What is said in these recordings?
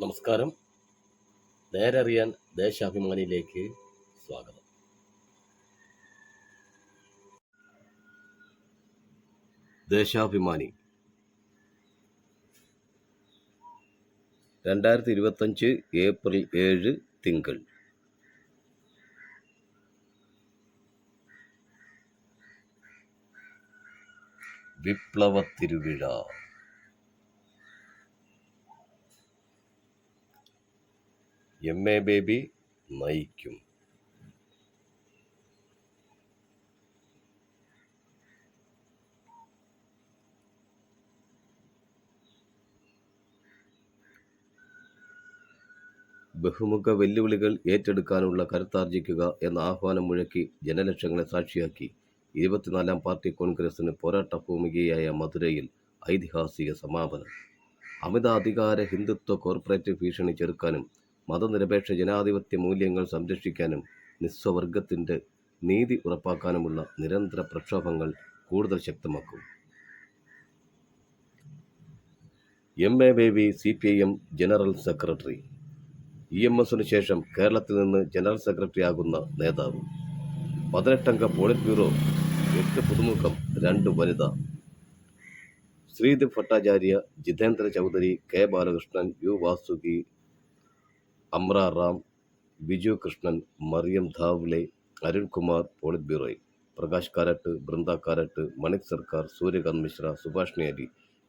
നമസ്കാരം. നേരറിയാൻ ദേശാഭിമാനിയിലേക്ക് സ്വാഗതം. ദേശാഭിമാനി. രണ്ടായിരത്തി ഇരുപത്തഞ്ച് ഏപ്രിൽ ഏഴ് തിങ്കൾ. വിപ്ലവ എം എ ബേബി നയിക്കും. ബഹുമുഖ വെല്ലുവിളികൾ ഏറ്റെടുക്കാനുള്ള കരുത്താർജിക്കുക എന്ന ആഹ്വാനം മുഴക്കി ജനലക്ഷങ്ങളെ സാക്ഷിയാക്കി. ഇരുപത്തിനാലാം പാർട്ടി കോൺഗ്രസിന് പോരാട്ട ഭൂമികയായ മധുരയിൽ ഐതിഹാസിക സമാപനം. അമിത അധികാര ഹിന്ദുത്വ കോർപ്പറേറ്റ് ഭീഷണി ചെറുക്കാനും മതനിരപേക്ഷ ജനാധിപത്യ മൂല്യങ്ങൾ സംരക്ഷിക്കാനും നിസ്വവർഗത്തിന്റെ നീതി ഉറപ്പാക്കാനുമുള്ള നിരന്തര പ്രക്ഷോഭങ്ങൾ കൂടുതൽ ശക്തമാക്കും. M A Baby C P I M general secretary E M എസിന് ശേഷം കേരളത്തിൽ നിന്ന് ജനറൽ സെക്രട്ടറി ആകുന്ന നേതാവ്. പതിനെട്ടംഗ പോളിറ്റ് ബ്യൂറോ എട്ട് പുതുമുഖം രണ്ട് വനിത. Sreedeep Bhattacharya Jitendra Chaudhary K Balakrishnan U Vasuki Amra Ram Biju Krishnan Mariam Dhawale Arunkumar polit ബ്യൂറോയിൽ. Prakash Karat Brinda Karat Manik Sarkar Suryakant Mishra Subhashini Ali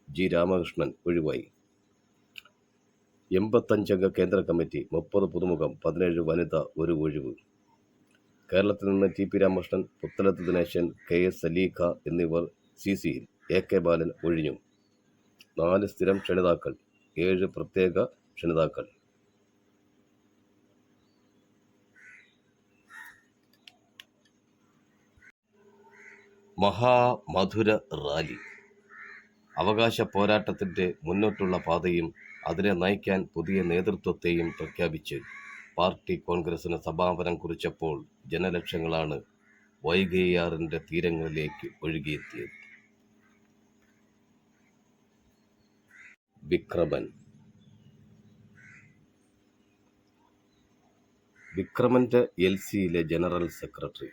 G Ramakrishnan ഒഴിവായി. എൺപത്തഞ്ചംഗ കേന്ദ്ര കമ്മിറ്റി മുപ്പത് പുതുമുഖം പതിനേഴ് വനിത ഒരു ഒഴിവ്. കേരളത്തിൽ നിന്ന് T P Ramakrishnan Puthalath Dineshan K S Saleekha എന്നിവർ സി സിയിൽ എ കെ ബാലൻ ഒഴിഞ്ഞു. നാല് സ്ഥിരം ക്ഷണിതാക്കൾ ഏഴ് പ്രത്യേക ക്ഷണിതാക്കൾ. മഹാമധുര റാലി. അവകാശ പോരാട്ടത്തിന്റെ മുന്നോട്ടുള്ള പാതയും അതിനെ നയിക്കാൻ പുതിയ നേതൃത്വത്തെയും പ്രഖ്യാപിച്ച് പാർട്ടി കോൺഗ്രസിന് സമാപനം കുറിച്ചപ്പോൾ ജനലക്ഷങ്ങളാണ് വൈകയാറിന്റെ തീരങ്ങളിലേക്ക് ഒഴുകിയെത്തിയത്. വിക്രമൻ. വിക്രമന്റെ എൽ സിയിലെ ജനറൽ സെക്രട്ടറി.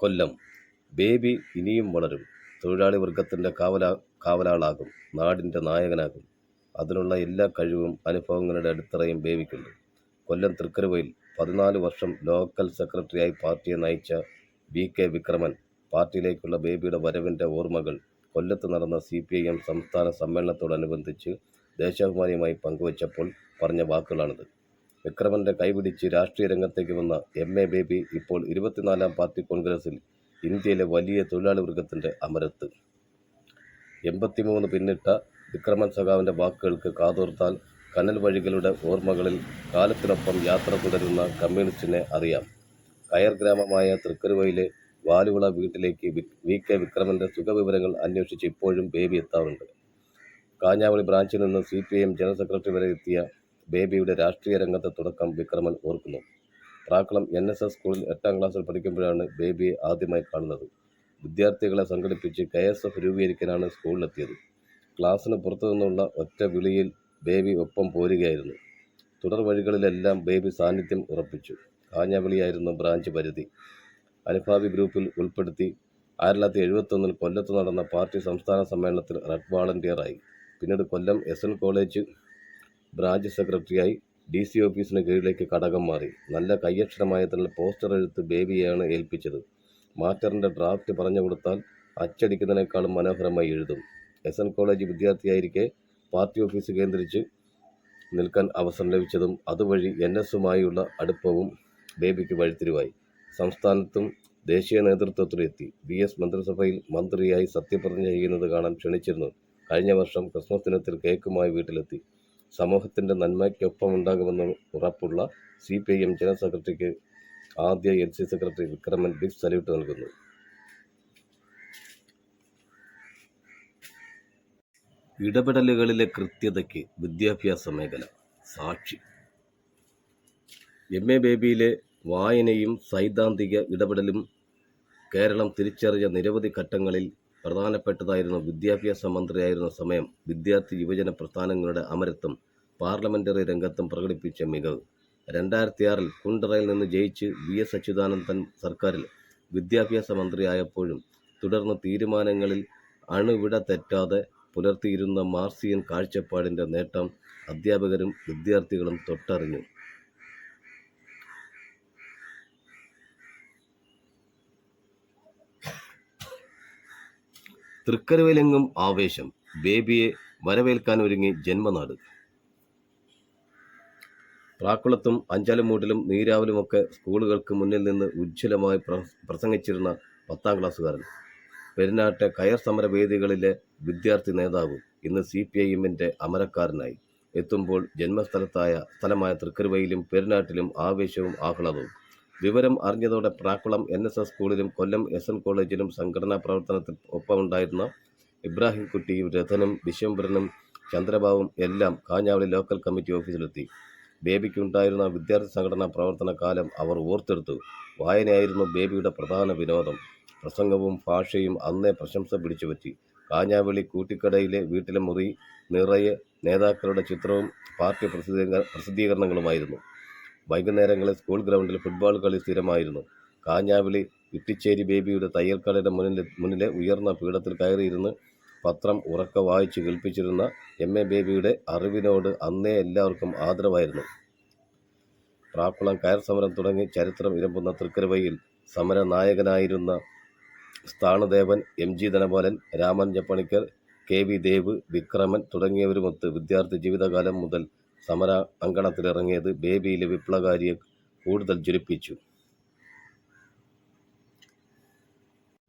കൊല്ലം. ബേബി ഇനിയും വളരും. തൊഴിലാളി വർഗത്തിന്റെ കാവലാ കാവലാളാകും. നാടിന്റെ നായകനാകും. അതിനുള്ള എല്ലാ കഴിവും അനുഭവങ്ങളുടെ അടിത്തറയും ബേബിക്കുണ്ട്. കൊല്ലം തൃക്കരുവയിൽ പതിനാല് വർഷം ലോക്കൽ സെക്രട്ടറിയായി പാർട്ടിയെ നയിച്ച വി കെ വിക്രമൻ പാർട്ടിയിലേക്കുള്ള ബേബിയുടെ വരവിന്റെ ഓർമ്മകൾ കൊല്ലത്ത് നടന്ന സി പി ഐ എം സംസ്ഥാന സമ്മേളനത്തോടനുബന്ധിച്ച് ദേശാഭിമാനിയുമായി പങ്കുവച്ചപ്പോൾ പറഞ്ഞ വാക്കുകളാണിത്. വിക്രമന്റെ കൈപിടിച്ച് രാഷ്ട്രീയ രംഗത്തേക്ക് വന്ന എം എ ബേബി ഇപ്പോൾ ഇരുപത്തിനാലാം പാർട്ടി കോൺഗ്രസിൽ ഇന്ത്യയിലെ വലിയ തൊഴിലാളി വർഗത്തിന്റെ അമരത്ത്. എൺപത്തിമൂന്ന് പിന്നിട്ട വിക്രമൻ സഖാവിന്റെ വാക്കുകൾക്ക് കാതോർത്താൽ കനൽ വഴികളുടെ ഓർമ്മകളിൽ കാലത്തിനൊപ്പം യാത്ര തുടരുന്ന കമ്മ്യൂണിസ്റ്റിനെ അറിയാം. കയർ ഗ്രാമമായ തൃക്കരുവയിലെ വാലുവിള വീട്ടിലേക്ക് വി കെ വിക്രമന്റെ സുഖവിവരങ്ങൾ അന്വേഷിച്ച് ഇപ്പോഴും ബേബി എത്താറുണ്ട്. കാഞ്ഞാവളി ബ്രാഞ്ചിൽ നിന്ന് C P I M general secretary വരെ എത്തിയ ബേബിയുടെ രാഷ്ട്രീയ രംഗത്തെ തുടക്കം വിക്രമൻ ഓർക്കുന്നു. പ്രാക്കളം എൻ എസ് എസ് സ്കൂളിൽ എട്ടാം ക്ലാസ്സിൽ പഠിക്കുമ്പോഴാണ് ബേബിയെ ആദ്യമായി കാണുന്നത്. വിദ്യാർത്ഥികളെ സംഘടിപ്പിച്ച് കെ എസ് എഫ് രൂപീകരിക്കാനാണ് സ്കൂളിലെത്തിയത് ക്ലാസ്സിന് പുറത്തു നിന്നുള്ള ഒറ്റ വിളിയിൽ ബേബി ഒപ്പം പോരുകയായിരുന്നു. തുടർ വഴികളിലെല്ലാം ബേബി സാന്നിധ്യം ഉറപ്പിച്ചു. കാഞ്ഞാവിളിയായിരുന്നു ബ്രാഞ്ച് പരിധി. അനുഭാവി ഗ്രൂപ്പിൽ ഉൾപ്പെടുത്തി ആയിരത്തി തൊള്ളായിരത്തി എഴുപത്തൊന്നിൽ കൊല്ലത്ത് നടന്ന പാർട്ടി സംസ്ഥാന സമ്മേളനത്തിൽ റെഡ് വാളണ്ടിയറായി പിന്നീട് Kollam S N college branch സെക്രട്ടറിയായി ഡി സി ഓഫീസിന് കീഴിലേക്ക് ഘടകം മാറി. നല്ല കയ്യക്ഷരമായതിനാൽ പോസ്റ്റർ എഴുത്ത് ബേബിയെയാണ് ഏൽപ്പിച്ചത്. മാസ്റ്ററിന്റെ ഡ്രാഫ്റ്റ് പറഞ്ഞു കൊടുത്താൽ അച്ചടിക്കുന്നതിനേക്കാളും മനോഹരമായി എഴുതും. എസ് എൻ കോളേജ് വിദ്യാർത്ഥിയായിരിക്കെ പാർട്ടി ഓഫീസ് കേന്ദ്രിച്ച് നിൽക്കാൻ അവസരം ലഭിച്ചതും അതുവഴി എൻ എസുമായുള്ള അടുപ്പവും ബേബിക്ക് വഴിത്തിരിവായി. സംസ്ഥാനത്തും ദേശീയ നേതൃത്വത്തിലെത്തി ബി എസ് മന്ത്രിസഭയിൽ മന്ത്രിയായി സത്യപ്രതിജ്ഞ ചെയ്യുന്നത് കാണാൻ ക്ഷണിച്ചിരുന്നു. കഴിഞ്ഞ വർഷം ക്രിസ്മസ് ദിനത്തിൽ കേക്കുമായി വീട്ടിലെത്തി. സമൂഹത്തിന്റെ നന്മയ്ക്കൊപ്പമുണ്ടാകുമെന്ന് ഉറപ്പുള്ള C P I M general സെക്രട്ടറിക്ക് ആദ്യ L C secretary Vikraman big salute നൽകുന്നു. ഇടപെടലുകളിലെ കൃത്യതയ്ക്ക് വിദ്യാഭ്യാസ മേഖല സാക്ഷി. എം എ ബേബിയിലെ വായനയും സൈദ്ധാന്തിക ഇടപെടലും കേരളം തിരിച്ചറിഞ്ഞ നിരവധി ഘട്ടങ്ങളിൽ പ്രധാനപ്പെട്ടതായിരുന്നു വിദ്യാഭ്യാസ മന്ത്രിയായിരുന്ന സമയം വിദ്യാർത്ഥി യുവജന പ്രസ്ഥാനങ്ങളുടെ അമരത്വം പാർലമെന്ററി രംഗത്തും പ്രകടിപ്പിച്ച മികവ്. രണ്ടായിരത്തിയാറിൽ കുണ്ടറയിൽ നിന്ന് ജയിച്ച് വി എസ് അച്യുതാനന്ദൻ സർക്കാരിൽ വിദ്യാഭ്യാസ മന്ത്രിയായപ്പോഴും തുടർന്ന് തീരുമാനങ്ങളിൽ അണുവിട തെറ്റാതെ പുലർത്തിയിരുന്ന മാർസിയൻ കാഴ്ചപ്പാടിന്റെ നേട്ടം അധ്യാപകരും വിദ്യാർത്ഥികളും തൊട്ടറിഞ്ഞു. തൃക്കരുവിലെങ്ങും ആവേശം. ബേബിയെ വരവേൽക്കാൻ ഒരുങ്ങി ജന്മനാട്. പ്രാക്കുളത്തും അഞ്ചാലുമൂട്ടിലും നീരാവിലുമൊക്കെ സ്കൂളുകൾക്ക് മുന്നിൽ നിന്ന് ഉജ്ജ്വലമായി പ്ര പ്രസംഗിച്ചിരുന്ന പത്താം ക്ലാസ്സുകാരൻ. പെരുന്നാട്ടെ കയർ സമരവേദികളിലെ വിദ്യാർത്ഥി നേതാവ് ഇന്ന് സി പി ഐ എമ്മിന്റെ അമരക്കാരനായി. എത്തുമ്പോൾ ജന്മസ്ഥലത്തായ സ്ഥലമായ തൃക്കരുവയിലും പെരുന്നാട്ടിലും ആവേശവും ആഹ്ലാദവും. വിവരം അറിഞ്ഞതോടെ പ്രാക്കുളം എൻ എസ് എസ് സ്കൂളിലും കൊല്ലം എസ് എൻ കോളേജിലും സംഘടനാ പ്രവർത്തനത്തിൽ ഒപ്പമുണ്ടായിരുന്ന ഇബ്രാഹിം കുട്ടിയും രഥനും വിശ്വംഭരനും ചന്ദ്രബാബും എല്ലാം കാഞ്ഞാവളി ലോക്കൽ കമ്മിറ്റി ഓഫീസിലെത്തി ബേബിക്കുണ്ടായിരുന്ന വിദ്യാർത്ഥി സംഘടനാ പ്രവർത്തന കാലം അവർ ഓർത്തെടുത്തു. വായനയായിരുന്നു ബേബിയുടെ പ്രധാന വിനോദം. പ്രസംഗവും ഭാഷയും അന്നേ പ്രശംസ പിടിച്ചുപറ്റി കാഞ്ഞാവളി കൂട്ടിക്കടയിലെ വീട്ടിലെ മുറി നിറയെ നേതാക്കളുടെ ചിത്രവും പാർട്ടി പ്രസിദ്ധീക പ്രസിദ്ധീകരണങ്ങളുമായിരുന്നു. വൈകുന്നേരങ്ങളിൽ സ്കൂൾ ഗ്രൗണ്ടിൽ ഫുട്ബോൾ കളി സ്ഥിരമായിരുന്നു. കാഞ്ഞാവിളി ഇട്ടിച്ചേരി ബേബിയുടെ തയ്യൽക്കടയുടെ മുന്നിലെ മുന്നിലെ ഉയർന്ന പീഠത്തിൽ കയറിയിരുന്ന് പത്രം ഉറക്ക വായിച്ച് കേൾപ്പിച്ചിരുന്ന എം എ ബേബിയുടെ അറിവിനോട് അന്നേ എല്ലാവർക്കും ആദരവായിരുന്നു. പ്രാക്കുളം കയർ സമരം തുടങ്ങി ചരിത്രം ഇരമ്പുന്ന തൃക്കരവയിൽ സമര നായകനായിരുന്ന Sthanadevan M G Dhanapalan Raman ജപ്പണിക്കർ K V Dev Vikraman തുടങ്ങിയവരുമൊത്ത് വിദ്യാർത്ഥി ജീവിതകാലം മുതൽ സമര അങ്കണത്തിലിറങ്ങിയത് ബേബിയിലെ വിപ്ലവകാരിയെ കൂടുതൽ ജ്വലിപ്പിച്ചു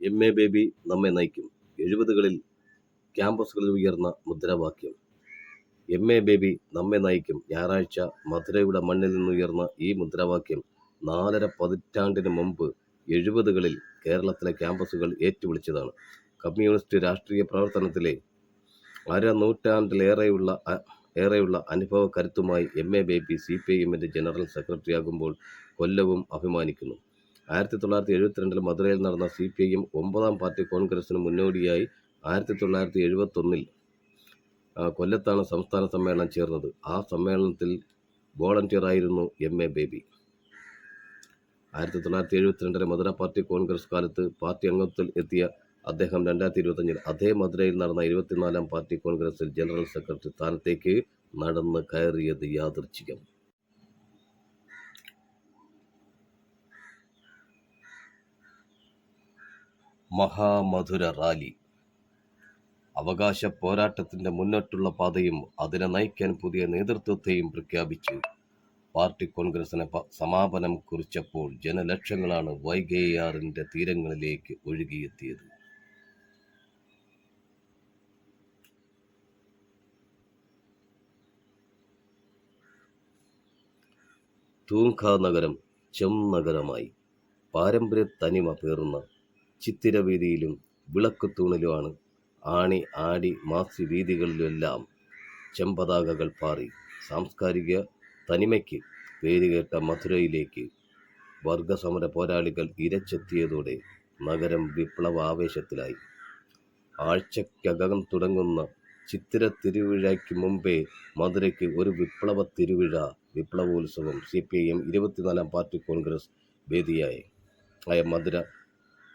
എം എ ബേബി നമ്മെ നയിക്കും. എഴുപതുകളിൽ ക്യാമ്പസുകളിൽ ഉയർന്ന മുദ്രാവാക്യം. എം എ ബേബി നമ്മെ നയിക്കും. ഞായറാഴ്ച മധുരയുടെ മണ്ണിൽ നിന്നുയർന്ന ഈ മുദ്രാവാക്യം നാലര പതിറ്റാണ്ടിന് മുമ്പ് എഴുപതുകളിൽ കേരളത്തിലെ ക്യാമ്പസുകൾ ഏറ്റുവിളിച്ചതാണ്. കമ്മ്യൂണിസ്റ്റ് രാഷ്ട്രീയ പ്രവർത്തനത്തിലെ അര നൂറ്റാണ്ടിലേറെയുള്ള ഏറെയുള്ള അനുഭവ കരുത്തുമായി M A Baby C P I എമ്മിന്റെ ജനറൽ സെക്രട്ടറിയാകുമ്പോൾ കൊല്ലവും അഭിമാനിക്കുന്നു. ആയിരത്തി തൊള്ളായിരത്തി എഴുപത്തിരണ്ടിൽ മധുരയിൽ നടന്ന സി പി ഐ എം ഒമ്പതാം പാർട്ടി കോൺഗ്രസിന് മുന്നോടിയായി ആയിരത്തി തൊള്ളായിരത്തി എഴുപത്തൊന്നിൽ കൊല്ലത്താണ് സംസ്ഥാന സമ്മേളനം ചേർന്നത്. ആ സമ്മേളനത്തിൽ വോളണ്ടിയറായിരുന്നു എം എ ബേബി ആയിരത്തി തൊള്ളായിരത്തി എഴുപത്തിരണ്ടിലെ മധുര പാർട്ടി കോൺഗ്രസ് കാലത്ത് പാർട്ടി അംഗത്വത്തിൽ എത്തിയ അദ്ദേഹം രണ്ടായിരത്തി ഇരുപത്തഞ്ചിൽ അതേ മധുരയിൽ നടന്ന ഇരുപത്തിനാലാം പാർട്ടി കോൺഗ്രസിൽ ജനറൽ സെക്രട്ടറി സ്ഥാനത്തേക്ക് നടന്ന് കയറിയത് യാദൃച്ഛികം. മഹാമധുര റാലി. അവകാശ പോരാട്ടത്തിന്റെ മുന്നോട്ടുള്ള പാതയും അതിനെ നയിക്കാൻ പുതിയ നേതൃത്വത്തെയും പ്രഖ്യാപിച്ചു. പാർട്ടി കോൺഗ്രസിന് സമാപനം കുറിച്ചപ്പോൾ ജനലക്ഷങ്ങളാണ് വൈകേയാറിന്റെ തീരങ്ങളിലേക്ക് ഒഴുകിയെത്തിയത്. തൂങ്ക നഗരം ചെം നഗരമായി പാരമ്പര്യ തനിമ പേറുന്ന ചിത്തിരവീതിയിലും വിളക്കുത്തൂണിലുമാണ് ആണി ആടി മാസി വീതികളിലെല്ലാം ചെമ്പതാകകൾ പാറി സാംസ്കാരിക തനിമയ്ക്ക് പേരുകേട്ട മധുരയിലേക്ക് വർഗസമര പോരാളികൾ ഇരച്ചെത്തിയതോടെ നഗരം വിപ്ലവ ആവേശത്തിലായി ആഴ്ചക്കകം തുടങ്ങുന്ന ചിത്തിര തിരുവിഴയ്ക്ക് മുമ്പേ മധുരയ്ക്ക് ഒരു വിപ്ലവ തിരുവിഴ വിപ്ലവോത്സവം സി പി ഐ എം ഇരുപത്തിനാലാം പാർട്ടി കോൺഗ്രസ് വേദിയായി. ആയ മധുര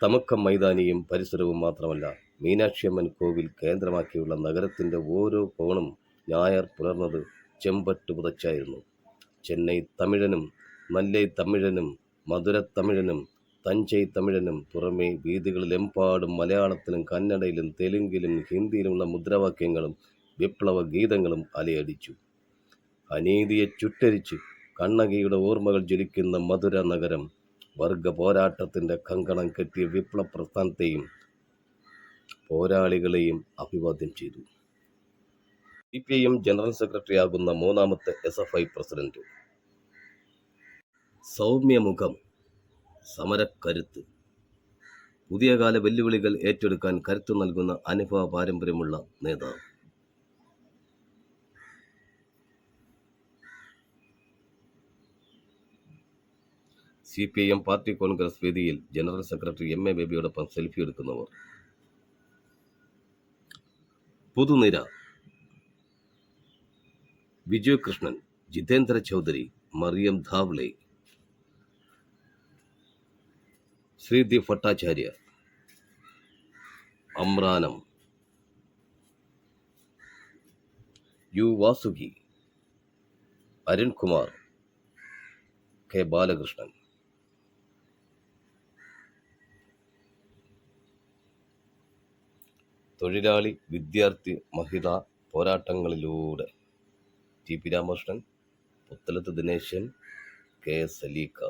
തമക്കം മൈതാനിയും പരിസരവും മാത്രമല്ല മീനാക്ഷിയമ്മൻ കോവിൽ കേന്ദ്രമാക്കിയുള്ള നഗരത്തിന്റെ ഓരോ കോണും ഞായർ പുലർന്നത് ചെമ്പട്ട് പുതച്ചായിരുന്നു. ചെന്നൈ തമിഴനും നല്ലൈ തമിഴനും മധുര തമിഴനും തഞ്ചൈ തമിഴനും പുറമേ വീതികളിലെമ്പാടും മലയാളത്തിലും കന്നഡയിലും തെലുങ്കിലും ഹിന്ദിയിലുമുള്ള മുദ്രാവാക്യങ്ങളും വിപ്ലവ ഗീതങ്ങളും അലയടിച്ചു. അനീതിയെ ചുട്ടരിച്ച് കണ്ണകിയുടെ ഓർമ്മകൾ ജ്വലിക്കുന്ന മധുര നഗരം വർഗ പോരാട്ടത്തിന്റെ കങ്കണം കെട്ടിയ വിപ്ലവ പ്രസ്ഥാനത്തെയും പോരാളികളെയും അഭിവാദ്യം ചെയ്തു. C P M general secretary ആകുന്ന മൂന്നാമത്തെ എസ് എഫ് ഐ പ്രസിഡന്റ്. സൗമ്യമുഖം സമരക്കരുത്ത്. പുതിയ കാല വെല്ലുവിളികൾ ഏറ്റെടുക്കാൻ കരുത്തു നൽകുന്ന അനുഭവ പാരമ്പര്യമുള്ള നേതാവ്. C P I M party congress വേദിയിൽ ജനറൽ സെക്രട്ടറി എം എ ബേബിയോടൊപ്പം സെൽഫി എടുക്കുന്നവർ. പുതുനിര. വിജയകൃഷ്ണൻ ജിതേന്ദ്ര ചൗധരി മറിയം ധാവ്ലെ ശ്രീദി ഭട്ടാചാര്യ. അമ്രാനം. യു വാസുകി. അരുൺകുമാർ. കെ ബാലകൃഷ്ണൻ. തൊഴിലാളി വിദ്യാർത്ഥി മഹിളാ പോരാട്ടങ്ങളിലൂടെ. T P Ramakrishnan Puthalath Dineshan K S അലീക്ക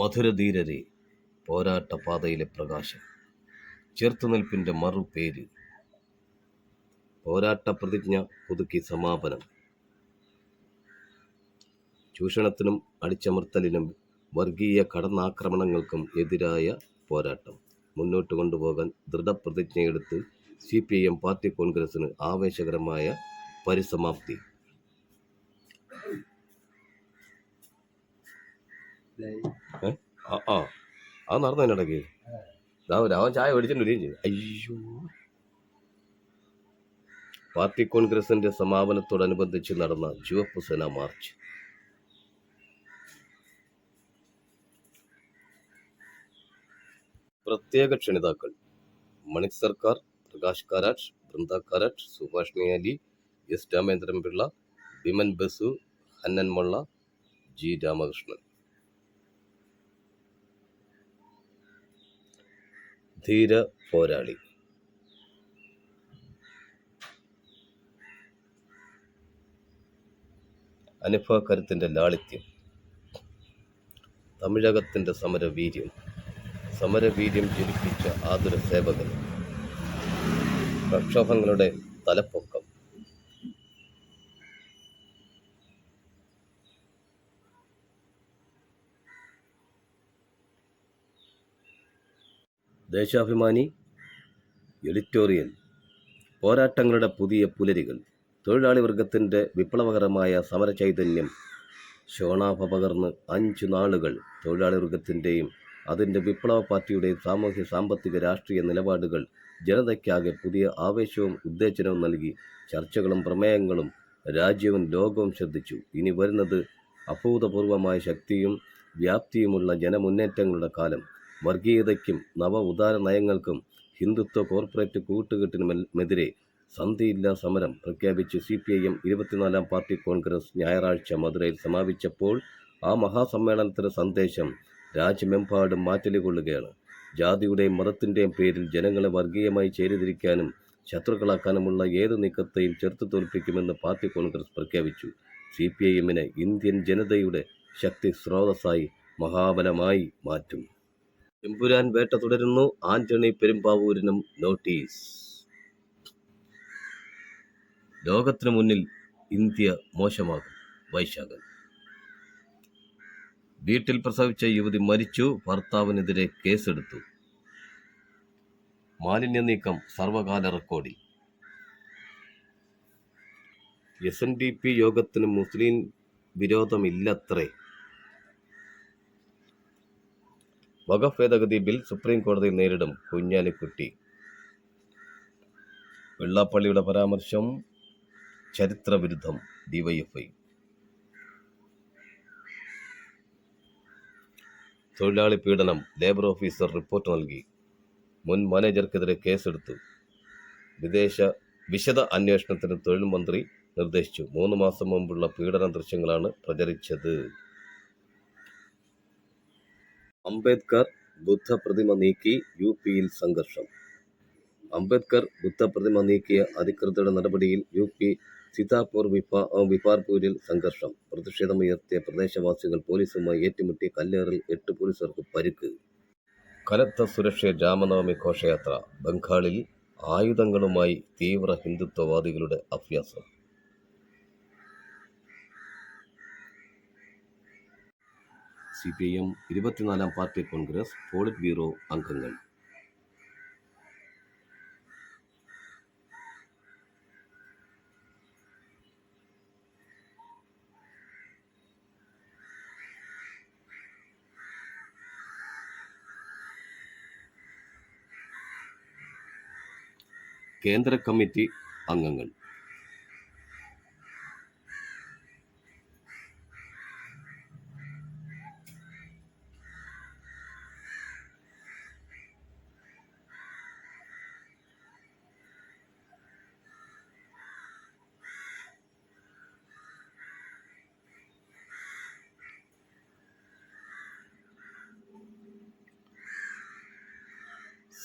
മധുരധീരരെ പോരാട്ട പാതയിലെ പ്രകാശം. ചെറുത്തുനിൽപ്പിന്റെ മറുപേര്. പോരാട്ട പ്രതിജ്ഞ പുതുക്കി സമാപനം. ചൂഷണത്തിനും അടിച്ചമർത്തലിനും വർഗീയ കടന്നാക്രമണങ്ങൾക്കും എതിരായ പോരാട്ടം. മുന്നോട്ട് കൊണ്ടുപോകാൻ ദൃഢപ്രതിജ്ഞയെടുത്ത് C P I M party കോൺഗ്രസിന് ആവേശകരമായ പരിസമാപ്തി. ആ. അത് നടന്നു അതിനിടയ്ക്ക് രാവിലെ അവൻ ചായ മേടിച്ചിട്ട് വരികയും ചെയ്തു. അയ്യോ. പാർട്ടി കോൺഗ്രസിന്റെ സമാപനത്തോടനുബന്ധിച്ച് നടന്ന ചുവപ്പ് സേന മാർച്ച്. പ്രത്യേക ക്ഷണിതാക്കൾ. Manik Sarkar Prakash Karat Brinda Karat Subhashini Ali S Ramendran Pillai Biman Basu Hannan Mollah G Ramakrishnan. ധീര പോരാളി. അനുഭവക്കരുത്തിന്റെ ലാളിത്യം. തമിഴകത്തിന്റെ സമരവീര്യം. സമരവീര്യം ജനിപ്പിച്ച ആതുര സേവകൻ പ്രക്ഷോഭങ്ങളുടെ തലപ്പൊക്കം. ദേശാഭിമാനി എഡിറ്റോറിയൽ പോരാട്ടങ്ങളുടെ പുതിയ പുലരികൾ തൊഴിലാളി വർഗത്തിന്റെ വിപ്ലവകരമായ സമരചൈതന്യം ശോണാഭ പകർന്ന് അഞ്ചു നാളുകൾ തൊഴിലാളി വർഗത്തിന്റെയും അതിന്റെ വിപ്ലവ പാർട്ടിയുടെയും സാമൂഹ്യ സാമ്പത്തിക രാഷ്ട്രീയ നിലപാടുകൾ ജനതയ്ക്കാകെ പുതിയ ആവേശവും ഉത്തേജനവും നൽകി ചർച്ചകളും പ്രമേയങ്ങളും രാജ്യവും ലോകവും ശ്രദ്ധിച്ചു. ഇനി വരുന്നത് അഭൂതപൂർവമായ ശക്തിയും വ്യാപ്തിയുമുള്ള ജനമുന്നേറ്റങ്ങളുടെ കാലം. വർഗീയതയ്ക്കും നവ ഉദാര നയങ്ങൾക്കും ഹിന്ദുത്വ കോർപ്പറേറ്റ് കൂട്ടുകെട്ടിനുമെതിരെ സന്ധിയില്ലാ സമരം പ്രഖ്യാപിച്ച് സി പി ഐ എം ഇരുപത്തിനാലാം പാർട്ടി കോൺഗ്രസ് ഞായറാഴ്ച മധുരയിൽ സമാപിച്ചപ്പോൾ ആ മഹാസമ്മേളനത്തിന്റെ സന്ദേശം രാജ്യമെമ്പാടും മാറ്റലുകൊള്ളുകയാണ്. ജാതിയുടെയും മതത്തിന്റെയും പേരിൽ ജനങ്ങളെ വർഗീയമായി ചേരിതിരിക്കാനും ശത്രുക്കളാക്കാനുമുള്ള ഏത് നീക്കത്തെയും ചെറുത്തു തോൽപ്പിക്കുമെന്ന് പാർട്ടി കോൺഗ്രസ് പ്രഖ്യാപിച്ചു. സി പി ഐ എമ്മിനെ ഇന്ത്യൻ ജനതയുടെ ശക്തി സ്രോതസ്സായി മഹാബലമായി മാറ്റും. എമ്പുരാൻ വേട്ട തുടരുന്നു. ആന്റണി പെരുമ്പാവൂരിനും നോട്ടീസ്. ലോകത്തിനു മുന്നിൽ ഇന്ത്യ മോശമാകും. വൈശാഖൻ. വീട്ടിൽ പ്രസവിച്ച യുവതി മരിച്ചു. ഭർത്താവിനെതിരെ കേസെടുത്തു. മാലിന്യ നീക്കം സർവകാല റെക്കോർഡിൽ. എസ് എൻ ഡി പി യോഗത്തിന് മുസ്ലിം വിരോധമില്ലത്രേ. വഖഫ് ഭേദഗതി ബിൽ സുപ്രീം കോടതി നേരിടും കുഞ്ഞാലിക്കുട്ടി. വെള്ളാപ്പള്ളിയുടെ പരാമർശം ചരിത്രവിരുദ്ധം ഡിവൈഎഫ്ഐ തൊഴിലാളി പീഡനം ലേബർ ഓഫീസർ റിപ്പോർട്ട് നൽകി. മുൻ മാനേജർക്കെതിരെ കേസെടുത്തു. വിദേശ വിശദ അന്വേഷണത്തിന് തൊഴിൽ മന്ത്രി നിർദ്ദേശിച്ചു. മൂന്ന് മാസം മുമ്പുള്ള പീഡന ദൃശ്യങ്ങളാണ് പ്രചരിച്ചത്. അംബേദ്കർ ബുദ്ധപ്രതിമ നീക്കി യു പിയിൽ സംഘർഷം. അംബേദ്കർ ബുദ്ധപ്രതിമ നീക്കിയ അധികൃതരുടെ നടപടിയിൽ യു പി സീതാപൂർ വിപാ വിപാർപൂരിൽ സംഘർഷം. പ്രതിഷേധമുയർത്തിയ പ്രദേശവാസികൾ പോലീസുമായി ഏറ്റുമുട്ടി കല്ലേറിൽ എട്ട് പോലീസുകാർക്ക് പരിക്ക്. കനത്ത സുരക്ഷ രാമനവമി ഘോഷയാത്ര. ബംഗാളിൽ ആയുധങ്ങളുമായി തീവ്ര ഹിന്ദുത്വവാദികളുടെ അഭ്യാസം. സി പി ഐ എം ഇരുപത്തിനാലാം പാർട്ടി കോൺഗ്രസ് പോളിറ്റ് ബ്യൂറോ അംഗങ്ങൾ. കേന്ദ്ര കമ്മിറ്റി അംഗങ്ങൾ.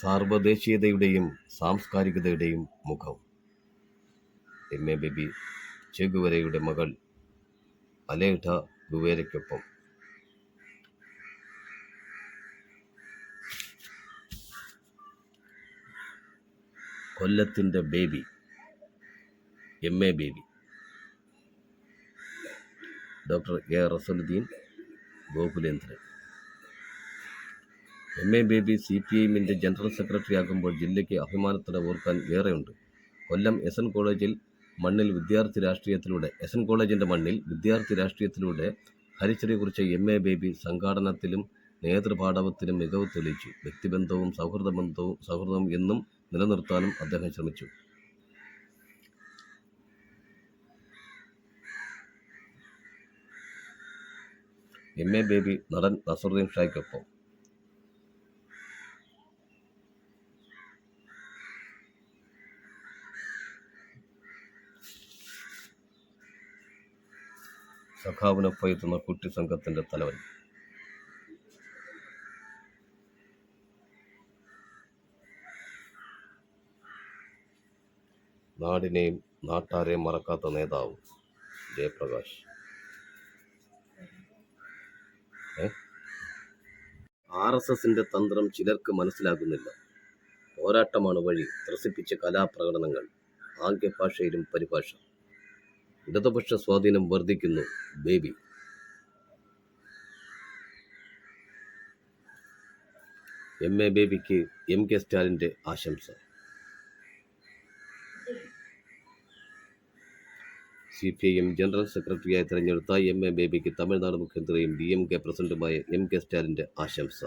സാർവദേശീയതയുടെയും സാംസ്കാരികതയുടെയും മുഖം. എം എ ബേബി ചെഗുവരയുടെ മകൾ അലേഡ ഗുവേരയ്ക്കൊപ്പം. കൊല്ലത്തിന്റെ Baby M A Baby. Doctor A Rasaluddin Gokulendran. M A Baby C P ഐഎമ്മിന്റെ general secretary ആകുമ്പോൾ ജില്ലയ്ക്ക് അഭിമാനത്തോടെ ഓർക്കാൻ ഏറെയുണ്ട്. കൊല്ലം എസ് എൻ കോളേജിൽ മണ്ണിൽ വിദ്യാർത്ഥി രാഷ്ട്രീയത്തിലൂടെ എസ് എൻ കോളേജിന്റെ മണ്ണിൽ വിദ്യാർത്ഥി രാഷ്ട്രീയത്തിലൂടെ ഹരിച്ചറി കുറിച്ച എം എ ബേബി സംഘാടനത്തിലും നേതൃപാടവത്തിലും മികവ് തെളിയിച്ചു. വ്യക്തിബന്ധവും സൗഹൃദ ബന്ധവും സൗഹൃദം എന്നും നിലനിർത്താനും അദ്ദേഹം ശ്രമിച്ചു. എം എ ബേബി നടൻ നസറുദ്ദീൻ ഷായ്ക്കൊപ്പം. സഖാവിനൊപ്പം എത്തുന്ന കുട്ടി സംഘത്തിന്റെ തലവൻ. നാടിനെയും നാട്ടാരെയും മറക്കാത്ത നേതാവ് ജയപ്രകാശ്. ആർ എസ് എസിന്റെ തന്ത്രം ചിലർക്ക് മനസ്സിലാകുന്നില്ല. പോരാട്ടമാണ് വഴി ത്രസിപ്പിച്ച കലാപ്രകടനങ്ങൾ ആംഗ്യഭാഷയിലും പരിഭാഷ. ഇടതുപക്ഷ സ്വാധീനം വർദ്ധിക്കുന്നു ബേബി. എം എ ബേബിക്ക് എം കെ സ്റ്റാലിന്റെ ആശംസ. C P I M general സെക്രട്ടറിയായി തെരഞ്ഞെടുത്ത എം എ ബേബിക്ക് തമിഴ്നാട് മുഖ്യമന്ത്രിയും ഡി എം കെ പ്രസിഡന്റുമായ എം കെ സ്റ്റാലിന്റെ ആശംസ.